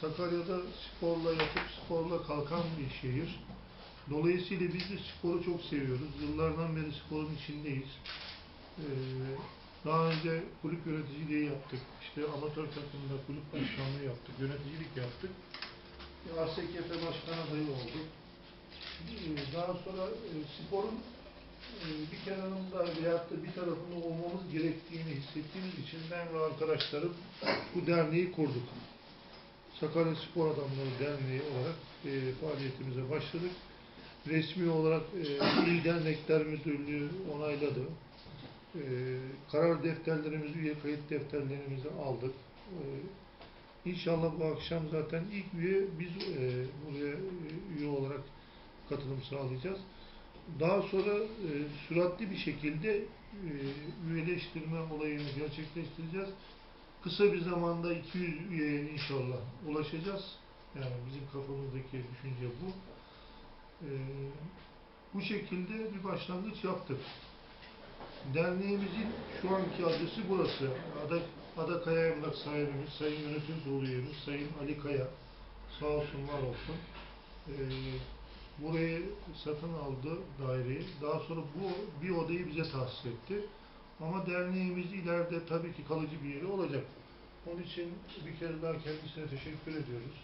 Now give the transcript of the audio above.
Sakarya'da sporla yatıp sporla kalkan bir şehir. Dolayısıyla biz de sporu çok seviyoruz. Yıllardan beri sporun içindeyiz. Ee, daha önce kulüp yöneticiliği yaptık. İşte amatör takımda kulüp başkanlığı yaptık. Yöneticilik yaptık. ASKP başkan adayı olduk. Ee, Daha sonra e, sporun e, bir kenarında veyahut da bir tarafında olmamız gerektiğini hissettiğimiz için ben ve arkadaşlarım bu derneği kurduk. Sakarya Spor Adamları Derneği olarak e, faaliyetimize başladık. Resmi olarak e, İl Dernekler Müdürlüğü onayladı. E, karar defterlerimizi, üye kayıt defterlerimizi aldık. E, İnşallah bu akşam zaten ilk üye biz e, buraya e, üye olarak katılım sağlayacağız. Daha sonra e, süratli bir şekilde e, üyeleştirme olayını gerçekleştireceğiz. Kısa bir zamanda 200 üyeye inşallah ulaşacağız. Yani bizim kafamızdaki düşünce bu. E, bu şekilde bir başlangıç yaptık. Derneğimizin şu anki adresi burası. Ada, Adakaya Emlak sahibimiz, Sayın Yönetim Kurulu Sayın Ali Kaya. Sağ olsun, var olsun. Ee, burayı satın aldı daireyi. Daha sonra bu bir odayı bize tahsis etti. Ama derneğimiz ileride tabii ki kalıcı bir yeri olacak. Onun için bir kere daha kendisine teşekkür ediyoruz.